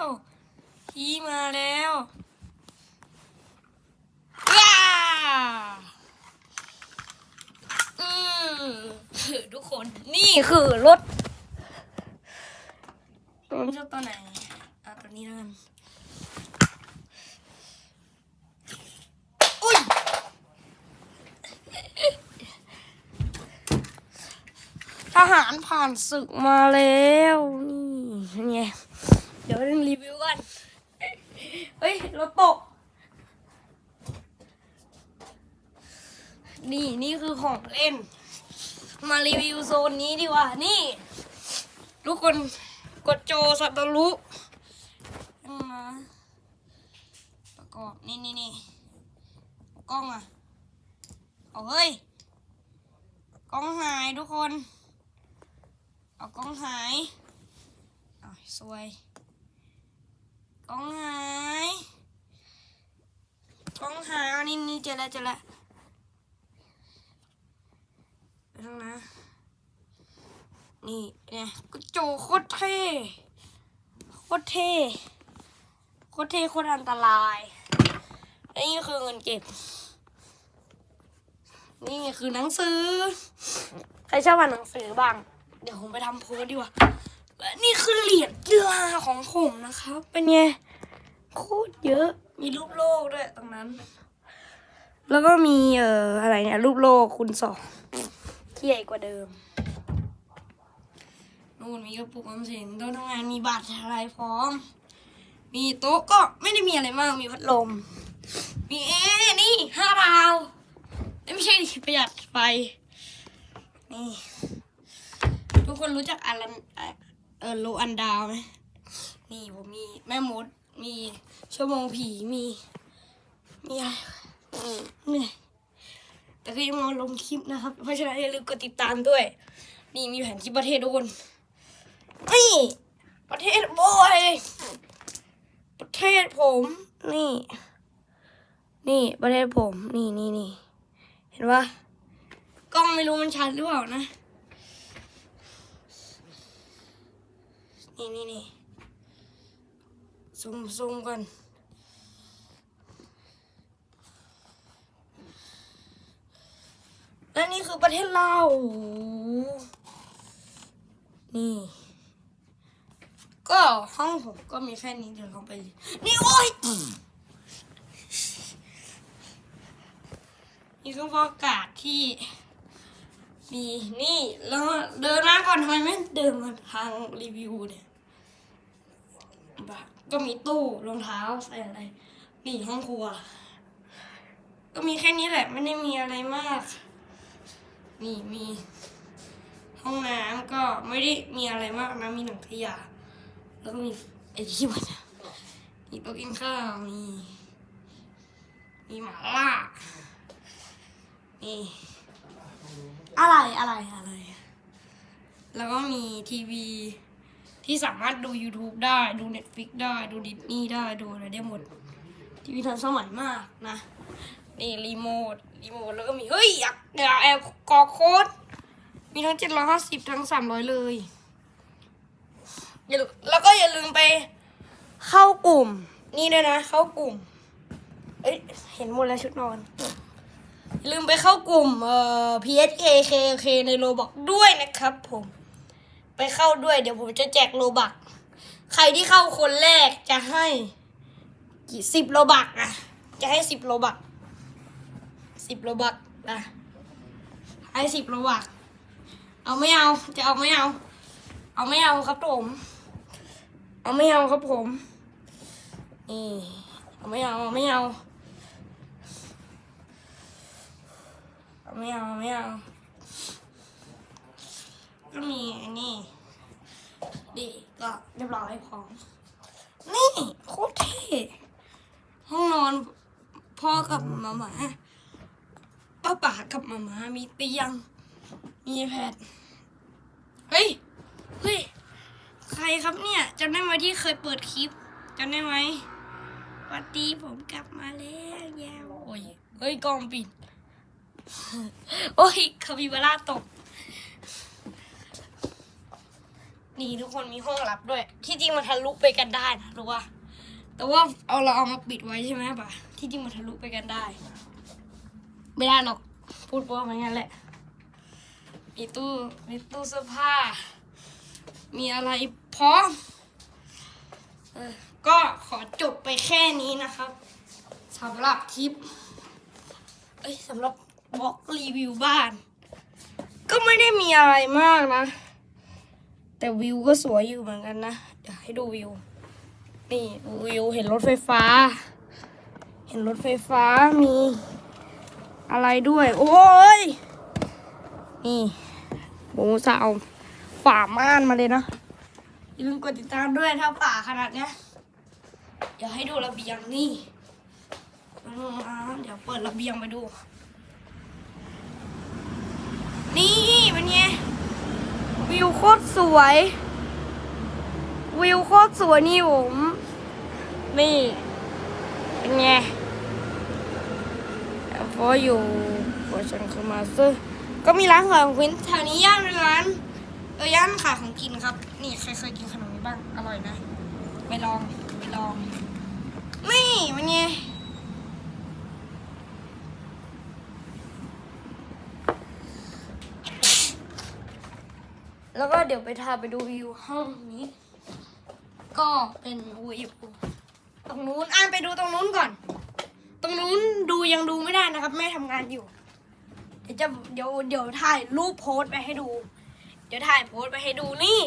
วผีมาแล้วว้าอืมทุกคนนี่คือรถผมชอบตัวไหนเอาตัวนี้แล้วกันอุ้ยทหารผ่านศึกมาแล้ว นี่ไง ดี๋ยวเรื่องรีวิวกันเฮ้ยรถตก นี่นี่คือของเล่น มารีวิวโซนนี้ดีกว่า นี่ ทุกคนกดโจสัตว์รุมาประกอบนี่นี่นี่กล้องอะเอาเฮ้ย กล้องหายทุกคน เอากล้องหาย อ้าวสวย กล้องหาย กล้องหายเอา นี่นี่เจอแล้วเจอแล้วไปตรงนะ นี่เนี่ยกระโจโคตรเท่โคตรเท่โคตรเท่โคตรอันตรายและนี่คือเงินเก็บ นี่คือหนังสือ ใครชอบอ่านหนังสือบ้าง เดี๋ยวผมไปทำโพสดีกว่าและนี่คือเหรียญกีฬาของผมนะครับ เป็นไงโคตรเยอะ มีรูปโลกด้วยตรงนั้น แล้วก็มีเอ่ออะไรเนี่ยรูปโลกคูณสองที่ใหญ่กว่าเดิมนู่นมีกระปุกออมสินโต๊ะทำงานมีบัตรอะไรพร้อม มีโต๊ะก็ไม่ได้มีอะไรมากมีพัดลม มีเอ๊นี่ห้าดาวไม่ใช่ดิประหยัดไฟนี่ทุกคนรู้จักอันลันเอ่อโลอันดาวไหมนี่ผมมีแม่มด มีชั่วโมงผีมีมีอะไร เหนื่อยแต่ก็ยังมาลงคลิปนะครับ เพราะฉะนั้นอย่าลืมกดติดตามด้วย นี่มีแผนที่ประเทศทุกคนนี่ประเทศโบอยประเทศผม นี่ นี่ประเทศผม นี่นี่นี่เห็นปะกล้องไม่รู้มันชัดหรือเปล่านะ นี่นี่นี่ซูมซูมกัน และนี่คือ ประเทศเรา นี่ ก็ห้องผมก็มีแค่นี้เดี๋ยวลองไป นี่โอ้ยนี่คืออากาศที่มีนี่แล้วเดินมาก่อนทำไมไม่เดินมาทางรีวิวเนี่ยบะก็มีตู้รองเท้าใส่อะไรนี่ห้องครัว ก็มีแค่นี้แหละ ไม่ได้มีอะไรมาก นี่มีห้องน้ำก็ไม่ได้มีอะไรมากนะมีหนังขยะ แล้วก็มีไอ้ที่มันอะมีโต๊ะกินข้าวมีมีหมาล่านี่อะไรอะไรอะไร แล้วก็มีทีวีที่สามารถดู YouTube ได้ดู Netflix ได้ดูดิสนีย์ได้ดูอะไรได้หมด ทีวีทันสมัยมากนะ นี่รีโมทรีโมทแล้วก็มี เฮ้ยอยากอยากแอบกอโค้ดมีทั้งเจ็ดร้อยห้าสิบทั้งสามร้อยเลยอย่าแล้วก็อย่าลืมไปเข้ากลุ่ม นี่ด้วยนะ เข้ากลุ่ม เอ้ยเห็นหมดแล้วชุดนอน ลืมไปเข้ากลุ่มเอ่อ PSK KK ในโลบอกด้วยนะครับผม ไปเข้าด้วยเดี๋ยวผมจะแจกโลบัก ใครที่เข้าคนแรกจะให้กี่สิบโลบักอะจะให้สิบโลบัก สิบโลบักนะให้สิบโลบักเอาไม่เอา จะเอาไม่เอา เอาไม่เอาครับผม เอาไม่เอาครับผมนี่เอาไม่เอาเอาไม่เอาเอาไม่เอาไม่เอาก็มีอันนี้ดีก็เรียบร้อยพร้อมนี่โคตรเท่ห้องนอนพ่อกับมาม่าาป๋ากับมาม่ามีเตียง มีแพดเฮ้ย เฮ้ย ใครครับเนี่ยจำได้ไหมที่เคยเปิดคลิปจำได้ไหมสวัสดีผมกลับมาแล้วแย่โอ้ยเฮ้ยกล้องปิดโอ้ยคาบิบาร่าตก นี่ทุกคนมีห้องลับด้วย ที่จริงมันทะลุไปกันได้นะรู้ว่า แต่ว่าเอาเราเอามาปิดไว้ใช่ไหมปะที่จริงมันทะลุไปกันได้ ไม่ได้หรอก พูดเพราะว่ามันงั้นแหละ มีตู้มีตู้เสื้อผ้า มีอะไรพร้อมก็ขอจบไปแค่นี้นะครับสำหรับคลิป เอ้ยสำหรับบล็อกรีวิวบ้าน ก็ไม่ได้มีอะไรมากนะ แต่วิวก็สวยอยู่เหมือนกันนะ เดี๋ยวให้ดูวิว นี่วิวเห็นรถไฟฟ้า เห็นรถไฟฟ้ามี อะไรด้วย โอ้ย นี่ผมจะเอาฝ่าม่านมาเลยนะ อย่าลืมกดติดตามด้วยถ้าฝ่าขนาดเนี้ยเดี๋ยวให้ดูระเบียงนี่อืมเดี๋ยวเปิดระเบียงไปดู นี่เป็นไงวิวโคตรสวย วิวโคตรสวยนี่ผม นี่ เป็นไง เพราะอยู่วอชันคอมาซึก็มีร้านขายของกินแถวนี้ย่านเป็นร้านเออย่านขายของกินครับ นี่ใครเคยกินขนมนี้บ้างอร่อยนะไปลองไปลองนี่มันไงแล้วก็เดี๋ยวไปทาไปดูวิวห้องนี้ ก็เป็นวิวตรงนู้นอ่านไปดูตรงนู้นก่อน ตรงนู้นดูยังดูไม่ได้นะครับ แม่ทำงานอยู่ เดี๋ยวจะเดี๋ยวเดี๋ยวถ่ายรูปโพสต์ไปให้ดู เดี๋ยวถ่ายโพสต์ไปให้ดูนี่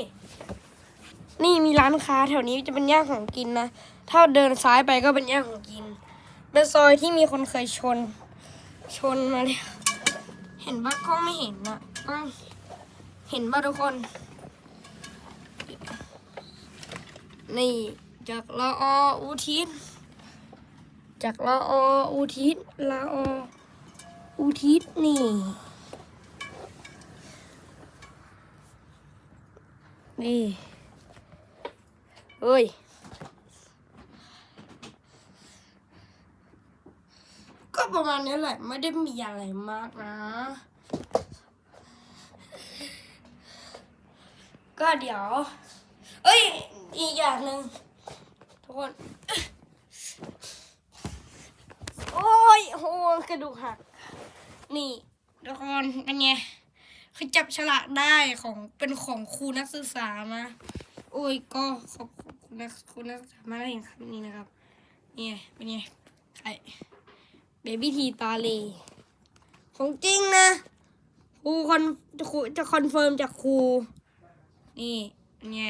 นี่มีร้านค้าแถวนี้จะเป็นย่านของกินนะถ้าเดินซ้ายไปก็เป็นย่านของกินเป็นซอยที่มีคนเคยชน ชนมาเลยเห็นปะกล้องไม่เห็นนะอ้าวเห็นปะทุกคน นี่จากละอออุทิศ จากละอออุทิศละอออุทิศนี่ นี่เฮ้ยก็ประมาณนี้แหละไม่ได้มีอะไรมากนะ ก็เดี๋ยว เอ้ย อีกอย่างหนึ่งทุกคน โอ้ ยโหกระดูกหัก นี่ทุกคนเป็นไงคือจับฉลากได้ของเป็นของครูนักศึกษามาโอ้ยก็ขอบคุณนักครูนักศึกษามากเห็นครับนี่นะครับนี่เป็นไงไอเบบี้ทีตาเลของจริงนะครูคอนครูจะคอนเฟิร์มจากครูนี่เป็นไง